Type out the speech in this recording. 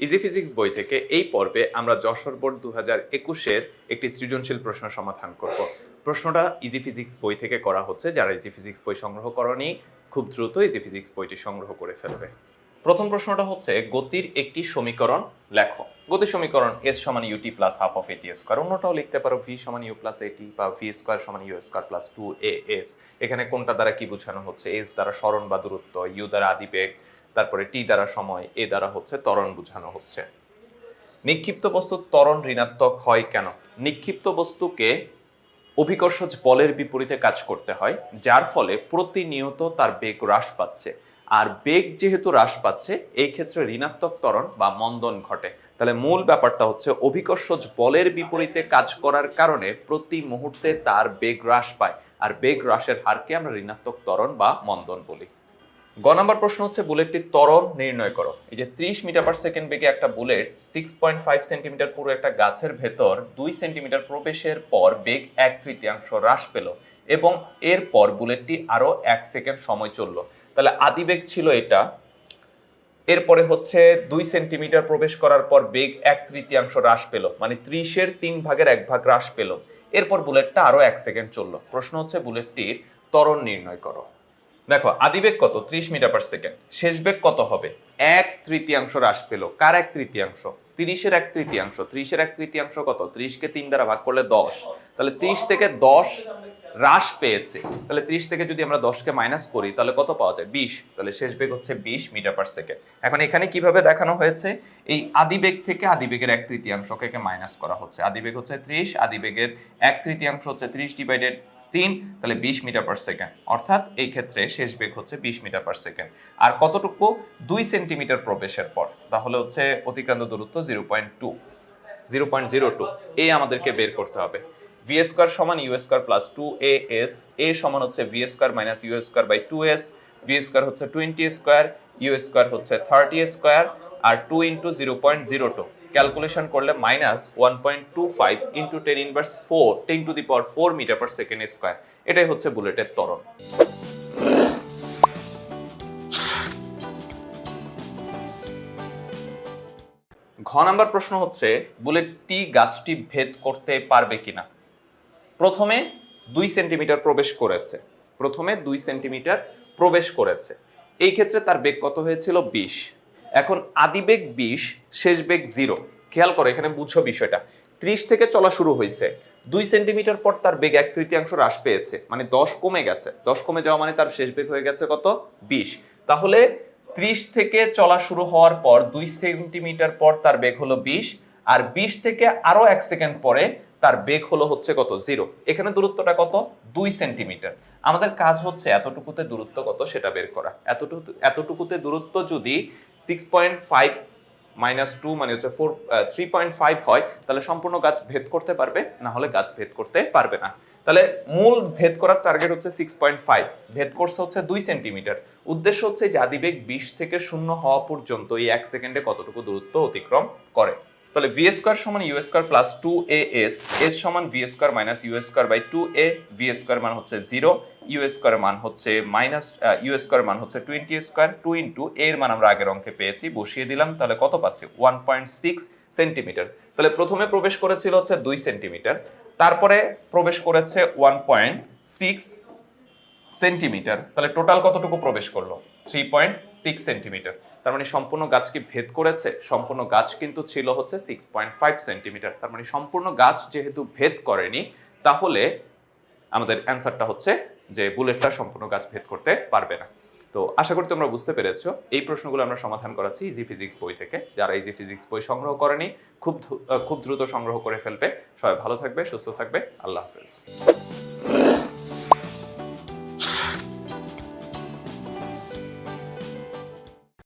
Easy physics বই থেকে এই পর্বে আমরা যশোর বোর্ড দু হাজার একুশের একটি সৃজনশীল প্রশ্ন সমাধান করব। প্রশ্নটা ইজি ফিজিক্স বই থেকে করা হচ্ছে, যারা ইজি ফিজিক্স বই সংগ্রহ করনি, খুব দ্রুত ইজি ফিজিক্স বইটি সংগ্রহ করে ফেলবে। প্রথম প্রশ্নটা হচ্ছে, গতির একটি সমীকরণ লেখো। গতির সমীকরণ এস সমান U T plus half of A T square অন্যটাও লিখতে পারো ভি সমান ইউ প্লাস এটি বা ভি স্কোয়ার সমান U square plus two A S এখানে কোনটা দ্বারা কি বোঝানো হচ্ছে? এস দ্বারা স্মরণ বা দূরত্ব ইউ দ্বারা আদিবেগ তারপরে টি দ্বারা সময়, এ দ্বারা হচ্ছে ত্বরণ বোঝানো হচ্ছে। নিক্ষিপ্ত বস্তু ত্বরণ ঋণাত্মক হয় কেন? নিক্ষিপ্ত বস্তুকে অভিকর্ষজ বলের বিপরীতে কাজ করতে হয়, যার ফলে প্রতিনিয়ত তার বেগ হ্রাস পাচ্ছে। আর বেগ যেহেতু হ্রাস পাচ্ছে, এই ক্ষেত্রে ঋণাত্মক ত্বরণ বা মন্দন ঘটে। তাহলে মূল ব্যাপারটা হচ্ছে অভিকর্ষজ বলের বিপরীতে কাজ করার কারণে প্রতি মুহূর্তে তার বেগ হ্রাস পায়। আর বেগ হ্রাসের হারকে আমরা ঋণাত্মক ত্বরণ বা মন্দন বলি। গ নাম্বার প্রশ্ন হচ্ছে বুলেটটির ত্বরণ নির্ণয় করো এই যে ত্রিশ মিটার পার সেকেন্ড বেগে একটা bullet six point five centimetre পুরো একটা গাছের ভেতর দুই সেন্টিমিটার প্রবেশের পর বেগ এক তৃতীয়াংশ হ্রাস পেল এবং এরপর বুলেটটি আরও এক সেকেন্ড সময় চলল। তাহলে আদিবেগ ছিল এটা। এরপরে হচ্ছে দুই সেন্টিমিটার প্রবেশ করার পর বেগ এক তৃতীয়াংশ হ্রাস পেল মানে ত্রিশের তিন ভাগের এক ভাগ হ্রাস পেল। এরপর বুলেটটা আরও এক সেকেন্ড চলল। প্রশ্ন হচ্ছে বুলেটটির ত্বরণ নির্ণয় করো দেখো, আদিবেগ কত? ত্রিশ মিটার পার সেকেন্ড শেষ বেগ কত হবে? এক তৃতীয়াংশ হ্রাস পেল। কার এক তৃতীয়াংশ? তিরিশের এক তৃতীয়াংশ। ত্রিশের এক তৃতীয়াংশ কত? ত্রিশকে তিন দ্বারা ভাগ করলে দশ। তাহলে ত্রিশ থেকে দশ হ্রাস পেয়েছে। তাহলে ত্রিশ থেকে যদি আমরা দশকে মাইনাস করি, তাহলে কত পাওয়া যায়? বিশ। তাহলে শেষ বেগ হচ্ছে বিশ মিটার পার সেকেন্ড এখন এখানে কীভাবে দেখানো হয়েছে? এই আদিবেগ থেকে আদিবেগের এক তৃতীয়াংশকে মাইনাস করা হচ্ছে। আদিবেগ হচ্ছে ত্রিশ, আদিবেগের এক তৃতীয়াংশ হচ্ছে ত্রিশ ডিভাইডেড তিন, তাহলে বিশ মিটার পার সেকেন্ড অর্থাৎ এই ক্ষেত্রে শেষ বেগ হচ্ছে বিশ মিটার পার সেকেন্ড আর কতটুকু? দুই সেন্টিমিটার প্রবেশের পর। তাহলে হচ্ছে অতিক্রান্ত দূরত্ব zero point two zero point zero two A আমাদেরকে বের করতে হবে। ভি স্কোয়ার সমান U square plus two A S A সমান হচ্ছে V square minus U square by two S V square হচ্ছে টোয়েন্টি স্কোয়ার ইউ স্কোয়ার হচ্ছে thirty square আর two into zero point zero two calculation করলে minus one point two five into ten inverse four ten to the power four metre per second square এটাই হচ্ছে বুলেটের ত্বরণ। ঘ number প্রশ্ন হচ্ছে বুলেটটি গাছটি ভেদ করতে পারবে কিনা? প্রথমে দুই সেন্টিমিটার প্রবেশ করেছে। প্রথমে দুই সেন্টিমিটার প্রবেশ করেছে। এই ক্ষেত্রে তার বেগ কত হয়েছিল? বিশ। এখন আদি বেগ বিশ, শেষ বেগ জিরো। খেয়াল করো, এখানে বুঝো বিষয়টা। ত্রিশ থেকে চলা শুরু হয়েছে। দুই সেন্টিমিটার পর তার বেগ এক তৃতীয়াংশ হ্রাস পেয়েছে। মানে দশ কমে গেছে। দশ কমে যাওয়া মানে তার শেষ বেগ হয়ে গেছে কত? বিশ। তাহলে ত্রিশ থেকে চলা শুরু হওয়ার পর দুই সেন্টিমিটার পর তার বেগ হলো বিশ। আর বিশ থেকে আরও এক সেকেন্ড পরে তার বেগ হলো হচ্ছে কত? জিরো। এখানে দূরত্বটা কত? দুই সেন্টিমিটার। আমাদের কাজ হচ্ছে এতটুকুতে দূরত্ব কত সেটা বের করা। এতটুকু এতটুকুতে দূরত্ব যদি six point five minus two মানে হচ্ছে ফোর থ্রি পয়েন্ট ফাইভ হয়, তাহলে সম্পূর্ণ গাছ ভেদ করতে পারবে, না হলে গাছ ভেদ করতে পারবে না। তাহলে মূল ভেদ করার টার্গেট হচ্ছে সিক্স পয়েন্ট ফাইভ ভেদ করছে হচ্ছে দুই সেন্টিমিটার। উদ্দেশ্য হচ্ছে যে আদিবেগ বিশ থেকে শূন্য হওয়া পর্যন্ত এই এক সেকেন্ডে কতটুকু দূরত্ব অতিক্রম করে। তাহলে ভি স্কোয়ার সমান u square plus two a s s সমান v square minus u square by two a v square মান হচ্ছে জিরো ইউ স্কোয়ার মান হচ্ছে মাইনাস ইউ স্কোয়ার মান হচ্ছে টোয়েন্টি স্কোয়ার টু ইন্টু এর মান আমরা আগের অঙ্কে পেয়েছি, বসিয়ে দিলাম, তাহলে কত পাচ্ছি? ওয়ান পয়েন্ট সিক্স সেন্টিমিটার তাহলে প্রথমে প্রবেশ করেছিল হচ্ছে দুই সেন্টিমিটার তারপরে প্রবেশ করেছে ওয়ান পয়েন্ট সিক্স সেন্টিমিটার তাহলে টোটাল কতটুকু প্রবেশ করল? থ্রি পয়েন্ট সিক্স সেন্টিমিটার তার মানে সম্পূর্ণ গাছ কি ভেদ করেছে, সম্পূর্ণ গাছ কিন্তু ছিল হচ্ছে সিক্স পয়েন্ট ফাইভ সেন্টিমিটার তার মানে সম্পূর্ণ গাছ যেহেতু ভেদ করেনি, তাহলে আমাদের অ্যান্সারটা হচ্ছে যে বুলেটটা সম্পূর্ণ গাছ ভেদ করতে পারবে না। তো আশা করি তোমরা বুঝতে পেরেছ। এই প্রশ্নগুলো আমরা সমাধান করাচ্ছি ইজি ফিজিক্স বই থেকে। যারা ইজি ফিজিক্স বই সংগ্রহ করেনি, খুব খুব দ্রুত সংগ্রহ করে ফেলবে। সবাই ভালো থাকবে, সুস্থ থাকবে। আল্লাহ হাফেজ।